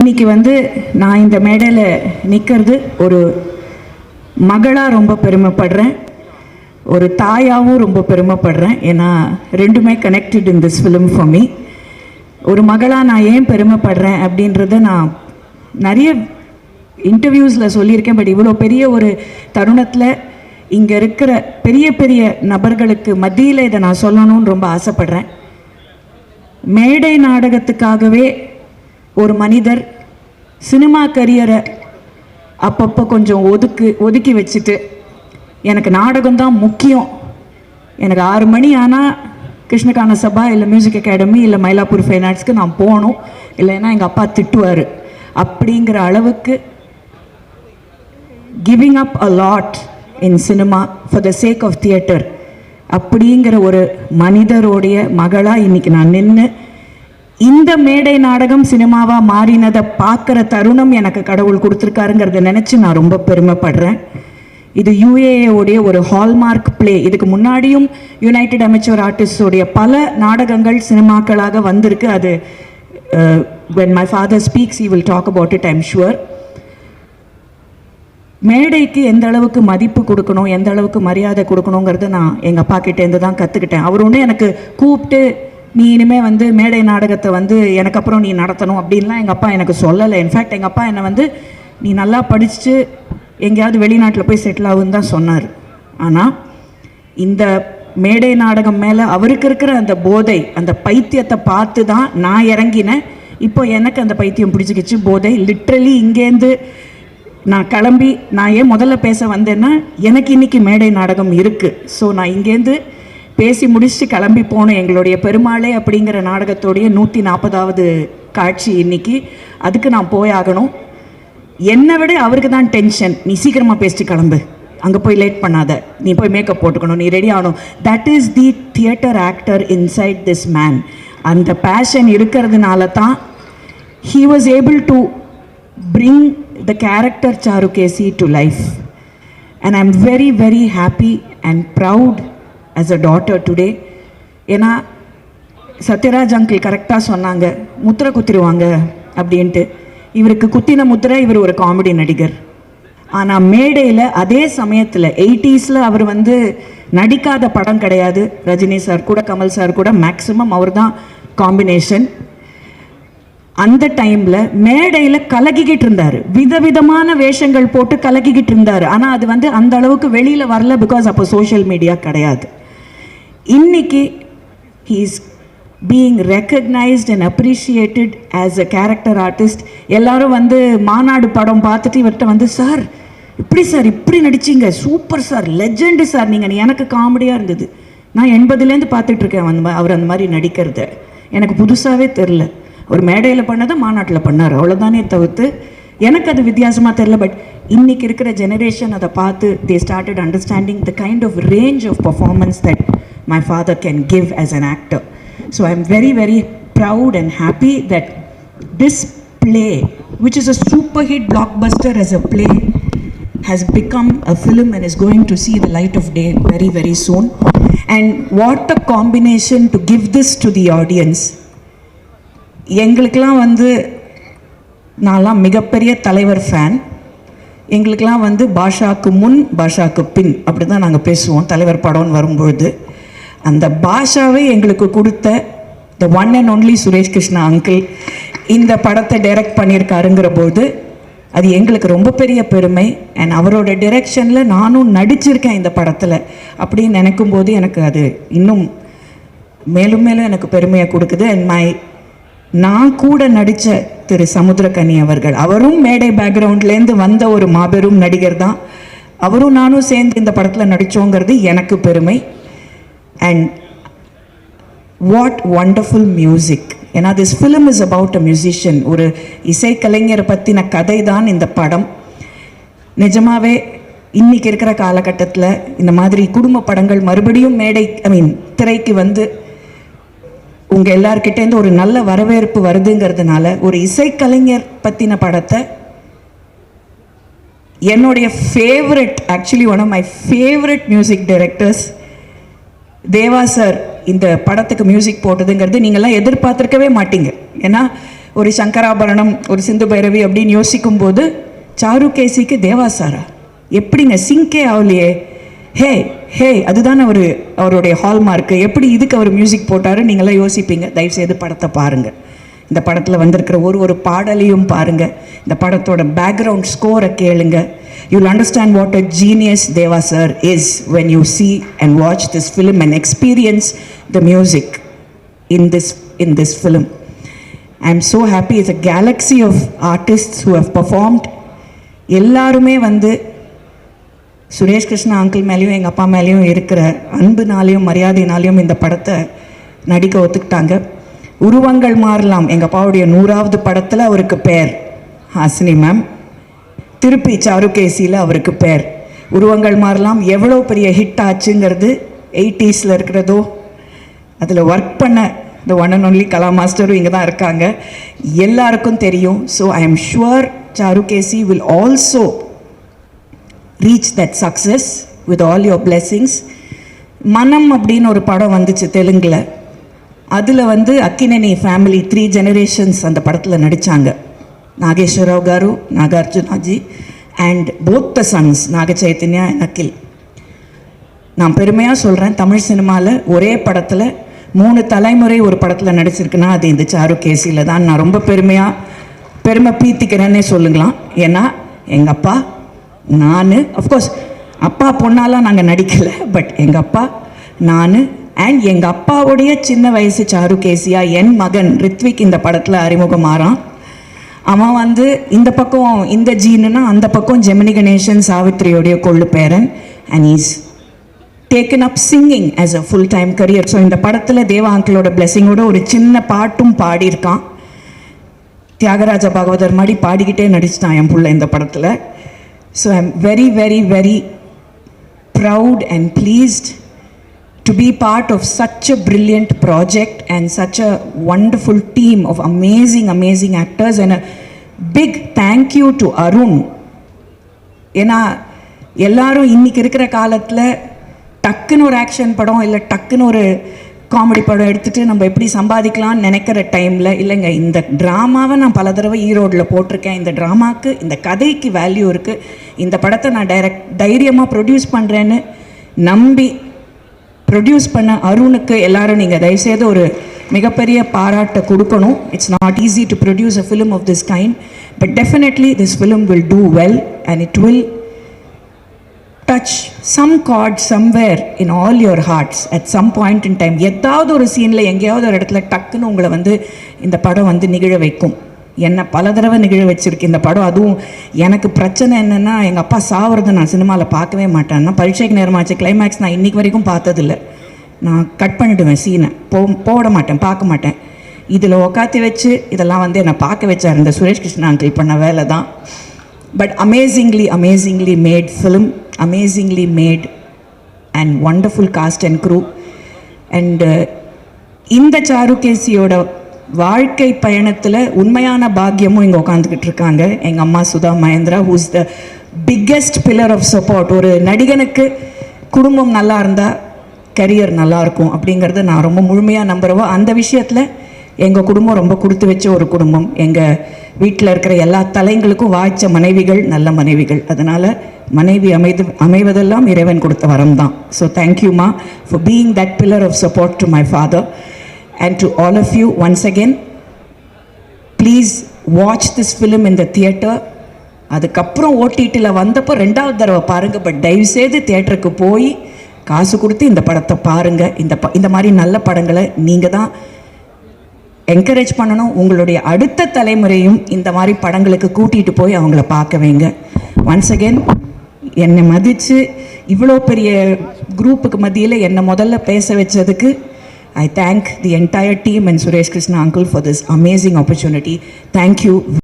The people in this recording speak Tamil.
இன்னைக்கு வந்து நான் இந்த மேடையில் நிற்கிறது ஒரு மகளாக ரொம்ப பெருமைப்படுறேன். ஒரு தாயாகவும் ரொம்ப பெருமைப்படுறேன். ஏன்னா ரெண்டுமே connected in this film for me ஒரு மகளாக நான் ஏன் பெருமைப்படுறேன் அப்படின்றத நான் நிறைய இன்டர்வியூஸில் சொல்லியிருக்கேன். பட் இவ்வளோ பெரிய ஒரு தருணத்தில் இங்கே இருக்கிற பெரிய பெரிய நபர்களுக்கு மத்தியில் இதை நான் சொல்லணும்னு ரொம்ப ஆசைப்படுறேன். மேடை நாடகத்துக்காகவே ஒரு மனிதர் சினிமா கரியரை அப்பப்போ கொஞ்சம் ஒதுக்கு ஒதுக்கி வச்சுட்டு எனக்கு நாடகம் தான் முக்கியம். எனக்கு ஆறு மணி ஆனால் கிருஷ்ணகான சபா இல்லை மியூசிக் அகாடமி இல்லை மயிலாப்பூர் ஃபைன் ஆர்ட்ஸ்க்கு நான் போகணும். இல்லைன்னா எங்கள் அப்பா திட்டுவார். அப்படிங்கிற அளவுக்கு giving up a lot in cinema for the sake of theatre அப்படிங்கிற ஒரு மனிதருடைய மகளாக இன்னைக்கு நான் நின்று இந்த மேடை நாடகம் சினிமாவாக மாறினதை பார்க்குற தருணம் எனக்கு கடவுள் கொடுத்துருக்காருங்கிறத நினச்சி நான் ரொம்ப பெருமைப்படுறேன். இது UAA ஒரு ஹால்மார்க் ப்ளே இதுக்கு முன்னாடியும் யுனைடெட் அமைச்சர் ஆர்டிஸ்டோடைய பல நாடகங்கள் சினிமாக்களாக வந்திருக்கு. அது when my father speaks you will talk about it I'm sure மேடைக்கு எந்த அளவுக்கு மதிப்பு கொடுக்கணும் எந்த அளவுக்கு மரியாதை கொடுக்கணுங்கிறத நான் எங்கள் அப்பா கிட்டேருந்து தான் கற்றுக்கிட்டேன் அவர் ஒன்று எனக்கு கூப்பிட்டு நீ இனிமே வந்து மேடை நாடகத்தை வந்து எனக்கு அப்புறம் நீ நடத்தணும் அப்படின்லாம் எங்கள் அப்பா எனக்கு சொல்லலை. இன்ஃபேக்ட் எங்கள் அப்பா என்னை வந்து நீ நல்லா படிச்சுட்டு எங்கேயாவது வெளிநாட்டில் போய் செட்டில் ஆகுன்னு தான் சொன்னார். ஆனால் இந்த மேடை நாடகம் மேலே அவருக்கு இருக்கிற அந்த போதை அந்த பைத்தியத்தை பார்த்து தான் நான் இறங்கினேன். இப்போ எனக்கு அந்த பைத்தியம் பிடிச்சிக்கிச்சு. போதை லிட்ரலி இங்கேருந்து நான் கிளம்பி நான் ஏன் முதல்ல பேச வந்தேன்னா எனக்கு இன்னைக்கு மேடை நாடகம் இருக்குது ஸோ நான் இங்கேருந்து பேசி முடிச்சுட்டு கிளம்பி போன எங்களுடைய பெருமாளே அப்படிங்கிற நாடகத்தோடைய நூற்றி நாற்பதாவது காட்சி இன்னைக்கு. அதுக்கு நான் போயாகணும் என்னை விட அவருக்கு தான் டென்ஷன் நீ சீக்கிரமாக பேசிட்டு கிளம்பு. அங்கே போய் லேட் பண்ணாத. நீ போய் மேக்கப் போட்டுக்கணும். நீ ரெடி ஆகணும். That is the theatre actor inside this man அந்த பேஷன் இருக்கிறதுனால தான் he was able to bring the character to life and I am very very happy and proud as a daughter today ஏன்னா சத்யராஜ் அங்கிள் கரெக்டாக சொன்னாங்க. முத்திரை குத்திடுவாங்க அப்படின்ட்டு. இவருக்கு குத்தின முத்திரை இவர் ஒரு காமெடி நடிகர். ஆனால் மேடையில் அதே சமயத்தில் எயிட்டிஸில் அவர் வந்து நடிக்காத படம் கிடையாது. ரஜினி சார் கூட கமல் சார் கூட மேக்ஸிமம் அவர் தான் காம்பினேஷன் அந்த டைமில் மேடையில் கலகிக்கிட்டு இருந்தார். விதவிதமான வேஷங்கள் போட்டு கலகிக்கிட்டு இருந்தார். ஆனால் அது வந்து அந்த அளவுக்கு வெளியில் வரல பிகாஸ் அப்போ சோஷியல் மீடியா கிடையாது. இன்னைக்கு he's being recognised and appreciated as a character artist எல்லாரும் வந்து மாநாடு படம் பார்த்துட்டு இவர்கிட்ட வந்து சார் இப்படி சார் இப்படி நடிச்சீங்க. சூப்பர் சார் லெஜெண்டு சார் நீங்கள் எனக்கு காமெடியாக இருந்தது. நான் எண்பதுலேருந்து பார்த்துட்ருக்கேன் அந்த அவர் அந்த மாதிரி நடிக்கிறத. எனக்கு புதுசாகவே தெரில ஒரு மேடையில் பண்ணதை மாநாட்டில் பண்ணார். அவ்வளோதானே தவிர்த்து எனக்கு அது வித்தியாசமாக தெரில பட் இன்னைக்கு இருக்கிற ஜெனரேஷன் அதை பார்த்து they started understanding the kind of range of performance that my father can give as an actor so i'm very very proud and happy that this play which is a super hit blockbuster as a play has become a film and is going to see the light of day very very soon and what a combination to give this to the audience எங்களுக்கெல்லாம் வந்து நான்லாம் மிகப்பெரிய தலைவர் ஃபேன் எங்களுக்கெல்லாம் வந்து பாஷாக்கு முன் பாஷாக்கு பின் அப்படி தான் நாங்கள் பேசுவோம் தலைவர் படம்னு வரும்பொழுது அந்த பாஷாவை எங்களுக்கு கொடுத்த the one and only Suresh Krishna uncle இந்த படத்தை டைரக்ட் பண்ணியிருக்காருங்கிற போது அது எங்களுக்கு ரொம்ப பெரிய பெருமை. அண்ட் அவரோட டிரெக்ஷனில் நானும் நடிச்சிருக்கேன் இந்த படத்தில். அப்படின்னு நினைக்கும் போது எனக்கு அது இன்னும் மேலும் மேலும் எனக்கு பெருமையை கொடுக்குது. அண்ட் மை நான் கூட நடித்த திரு சமுத்திரக்கனி அவர்கள் அவரும் மேடை பேக்ரவுண்ட்லேருந்து வந்த ஒரு மாபெரும் நடிகர் தான் அவரும் நானும் சேர்ந்து இந்த படத்தில் நடித்தோங்கிறது எனக்கு பெருமை. அண்ட் வாட் வண்டர்ஃபுல் மியூசிக் ஏன்னா this film is about a musician ஒரு இசைக்கலைஞரை பற்றின கதை தான் இந்த படம். நிஜமாகவே இன்றைக்கி இருக்கிற காலகட்டத்தில் இந்த மாதிரி குடும்ப படங்கள் மறுபடியும் மேடை ஐ மீன் திரைக்கு வந்து உங்கள் எல்லார்கிட்டேருந்து ஒரு நல்ல வரவேற்பு வருதுங்கிறதுனால ஒரு இசைக்கலைஞர் பற்றின படத்தை என்னுடைய favourite actually one of my favourite music directors Deva sir இந்த படத்துக்கு மியூசிக் போட்டதுங்கிறது நீங்கள்லாம் எதிர்பார்த்துருக்கவே மாட்டீங்க. ஏன்னா ஒரு சங்கராபரணம் ஒரு சிந்து பைரவி அப்படின்னு யோசிக்கும் போது சாரு கேசிக்கு தேவா சாரா? எப்படிங்க சிங்கே ஆகலையே ஹே ஹே அதுதானே அவர் அவருடைய ஹால்மார்க்கு எப்படி இதுக்கு அவர் மியூசிக் போட்டாரு நீங்களாம் யோசிப்பீங்க. தயவுசெய்து படத்தை பாருங்கள் இந்த படத்தில் வந்திருக்கிற ஒரு ஒரு பாடலையும் பாருங்கள் இந்த படத்தோட பேக்ரவுண்ட் ஸ்கோரை கேளுங்கள் you'll understand what a genius Deva sir is when you see and watch this film and experience the music in this in this film. I'm so happy. It's a galaxy of artists who have performed. எல்லாருமே வந்து சுரேஷ் கிருஷ்ணா அங்கிள் மேலேயும் எங்கள் அப்பா மேலேயும் இருக்கிற அன்புனாலையும் மரியாதையினாலையும் இந்த படத்தை நடிக்க ஒத்துக்கிட்டாங்க உருவங்கள் மாறலாம் எங்கள் அப்பாவுடைய நூறாவது படத்தில் அவருக்கு பேர் ஹாசினி மேம் திருப்பி சாருகேசியில் அவருக்கு பேர். உருவங்கள் மாறலாம். எவ்வளோ பெரிய ஹிட் ஆச்சுங்கிறது எயிட்டிஸில் இருக்கிறதோ அதில் ஒர்க் பண்ண இந்த ஒன் அண்ட் ஒன்லி கலா மாஸ்டரும் இங்கே தான் இருக்காங்க. எல்லாருக்கும் தெரியும். So I am sure Sarukesi will also reach that success with all your blessings மனம் அப்படின்னு ஒரு படம் வந்துச்சு தெலுங்கில். அதில் வந்து அக்கினனி ஃபேமிலி த்ரீ ஜெனரேஷன்ஸ் அந்த படத்தில் நடித்தாங்க நாகேஸ்வரராவ் గారు నాగార్జునాజీ and both the sons Naga Chaitanya and Akhil நான் பெருமையாக சொல்கிறேன் தமிழ் சினிமாவில் ஒரே படத்தில் மூணு தலைமுறை ஒரு படத்தில் நடிச்சிருக்குன்னா அது இந்த சாரு கேசியில் தான் நான் ரொம்ப பெருமையாக பெருமை பீத்திக்கிறேன்னே சொல்லுங்களாம் ஏன்னா எங்கள் அப்பா நான் அஃப்கோர்ஸ் அப்பா பொண்ணாலாம் நாங்கள் நடிக்கலை பட் எங்கள் அப்பா நான் அண்ட் எங்கள் அப்பாவுடைய சின்ன வயசு சாரு கேசியா என் மகன் ரித்விக் இந்த படத்தில் அறிமுகமாறான் அவன் வந்து இந்த பக்கம் இந்த ஜீனுனா அந்த பக்கம் ஜெமினி கணேசன் சாவித்ரியோடைய கொள்ளு பேரன் and is taken up singing as a full time career so இந்த படத்தில் தேவா அங்கிளோட பிளெஸிங்கோட ஒரு சின்ன பாட்டும் பாடியிருக்கான். தியாகராஜ பாகவதர் மாதிரி பாடிக்கிட்டே நடிச்சிட்டான் என் புள்ள இந்த படத்தில். So I am very very very proud and pleased to be part of such a brilliant project and such a wonderful team of amazing, amazing actors, and a big thank you to Arun. ஏன்னா எல்லாரும் இன்னைக்கு இருக்கிற காலத்தில் டக்குன்னு ஒரு ஆக்ஷன் படம் இல்லை டக்குன்னு ஒரு காமெடி படம் எடுத்துகிட்டு நம்ம எப்படி சம்பாதிக்கலாம்னு நினைக்கிற டைமில் இல்லைங்க இந்த ட்ராமாவை நான் பல தடவை ஈரோடில் போட்டிருக்கேன் இந்த ட்ராமாவுக்கு இந்த கதைக்கு வேல்யூ இருக்குது இந்த படத்தை நான் டைரக்ட் தைரியமாக ப்ரொடியூஸ் பண்ணுறேன்னு நம்பி ப்ரொடியூஸ் பண்ண அருணுக்கு எல்லாரும் நீங்கள் தயவுசெய்து ஒரு மிகப்பெரிய பாராட்டை கொடுக்கணும். It's not easy to produce a film of this kind but definitely this film will do well and it will touch some God somewhere in all your hearts at some point in time ஏதாவது ஒரு சீனில் எங்கேயாவது ஒரு இடத்துல டக்குன்னு உங்களை வந்து இந்த படம் வந்து நிகழ வைக்கும். என்னை பல தடவை நிகழ வச்சுருக்கு இந்த படம். அதுவும் எனக்கு பிரச்சனை என்னென்னா எங்கள் அப்பா சாவறதை நான் சினிமாவில் பார்க்கவே மாட்டேன். நான் பரீட்சைக்கு நேரமாச்சு கிளைமேக்ஸ் நான் இன்றைக்கி வரைக்கும் பார்த்ததில்ல. நான் கட் பண்ணிவிடுவேன் சீனை போ போட மாட்டேன் பார்க்க மாட்டேன். இதில் உக்காத்தி வச்சு இதெல்லாம் வந்து என்னை பார்க்க வச்சார் இந்த சுரேஷ் கிருஷ்ணா அங்கிள் பண்ண வேலை தான். But amazingly amazingly made film amazingly made and wonderful cast and crew and இந்த சாருகேசியோட வாழ்க்கை பயணத்தில் உண்மையான பாக்கியமும் இங்கே உட்காந்துக்கிட்டு இருக்காங்க. எங்கள் அம்மா Sudha Mahendra who's the biggest pillar of support ஒரு நடிகனுக்கு குடும்பம் நல்லா இருந்தால் கரியர் நல்லா இருக்கும் அப்படிங்கிறத நான் ரொம்ப முழுமையாக நம்புகிறவோ அந்த விஷயத்தில் எங்கள் குடும்பம் ரொம்ப கொடுத்து வச்ச ஒரு குடும்பம். எங்கள் வீட்டில் இருக்கிற எல்லா தலைங்களுக்கும் வாய்ச்ச மனைவிகள் நல்ல மனைவிகள். அதனால் மனைவி அமைது அமைவதெல்லாம் இறைவன் கொடுத்த வரம் தான். ஸோ தேங்க்யூமா for being that pillar of support to my father and to all of you once again, please watch this film in the theatre அதுக்கப்புறம் ஓடிடியில் வந்தப்போ ரெண்டாவது தடவை பாருங்கள் பட் தயவுசெய்து தியேட்டருக்கு போய் காசு கொடுத்து இந்த படத்தை பாருங்கள் இந்த ப இந்த மாதிரி நல்ல படங்களை நீங்கள் தான் என்கரேஜ் பண்ணணும். உங்களுடைய அடுத்த தலைமுறையும் இந்த மாதிரி படங்களுக்கு கூட்டிகிட்டு போய் அவங்கள பார்க்க வைங்க. ஒன்ஸ் அகெயின் என்னை மதித்து இவ்வளோ பெரிய குரூப்புக்கு மத்தியில் என்னை முதல்ல பேச வச்சதுக்கு I thank the entire team and Suresh Krishna uncle for this amazing opportunity. Thank you.